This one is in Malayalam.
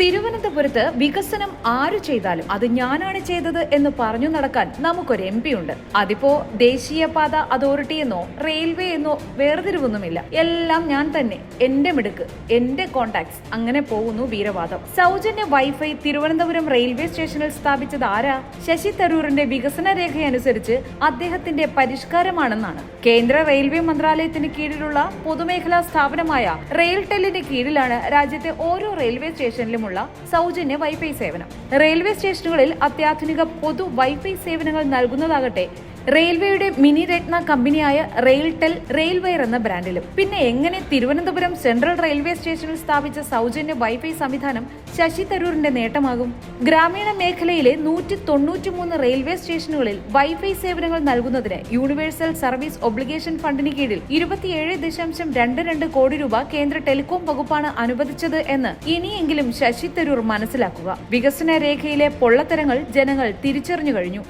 തിരുവനന്തപുരത്ത് വികസനം ആര് ചെയ്താലും അത് ഞാനാണ് ചെയ്തത് എന്ന് പറഞ്ഞു നടക്കാൻ നമുക്കൊരു എം പി ഉണ്ട്. അതിപ്പോ ദേശീയപാത അതോറിറ്റി എന്നോ റെയിൽവേ എന്നോ വേർതിരിവൊന്നുമില്ല. എല്ലാം ഞാൻ തന്നെ. എന്റെ മിടുക്ക് എന്റെ കോണ്ടാക്ട്സ് അങ്ങനെ പോകുന്നു വീരവാദം. സൗജന്യ വൈഫൈ തിരുവനന്തപുരം റെയിൽവേ സ്റ്റേഷനിൽ സ്ഥാപിച്ചത് ആരാ? ശശി തരൂറിന്റെ വികസന രേഖയനുസരിച്ച് അദ്ദേഹത്തിന്റെ പരിഷ്കാരമാണെന്നാണ്. കേന്ദ്ര റെയിൽവേ മന്ത്രാലയത്തിന് കീഴിലുള്ള പൊതുമേഖലാ സ്ഥാപനമായ റെയിൽ റെയിൽടെല്ലിന്റെ കീഴിലാണ് രാജ്യത്തെ ഓരോ റെയിൽവേ സ്റ്റേഷനിലുമുള്ള സൗജന്യ വൈഫൈ സേവനം. റെയിൽവേ സ്റ്റേഷനുകളിൽ അത്യാധുനിക പൊതു വൈഫൈ സേവനങ്ങൾ നൽകുന്നതാകട്ടെ റെയിൽവേയുടെ മിനി രത്ന കമ്പനിയായ റെയിൽടെൽ റെയിൽവെയർ എന്ന ബ്രാൻഡിലും. പിന്നെ എങ്ങനെ തിരുവനന്തപുരം സെൻട്രൽ റെയിൽവേ സ്റ്റേഷനിൽ സ്ഥാപിച്ച സൗജന്യ വൈഫൈ സംവിധാനം ശശി തരൂരിന്റെ നേട്ടമാകും? ഗ്രാമീണ മേഖലയിലെ നൂറ്റി തൊണ്ണൂറ്റിമൂന്ന് റെയിൽവേ സ്റ്റേഷനുകളിൽ വൈഫൈ സേവനങ്ങൾ നൽകുന്നതിന് യൂണിവേഴ്സൽ സർവീസ് ഒബ്ലിഗേഷൻ ഫണ്ടിന് കീഴിൽ ഇരുപത്തിയേഴ് ദശാംശം രണ്ട് രണ്ട് കോടി രൂപ കേന്ദ്ര ടെലികോം വകുപ്പാണ് അനുവദിച്ചത് എന്ന് ഇനിയെങ്കിലും ശശി തരൂർ മനസ്സിലാക്കുക. വികസന രേഖയിലെ പൊള്ളത്തരങ്ങൾ ജനങ്ങൾ തിരിച്ചറിഞ്ഞു കഴിഞ്ഞു.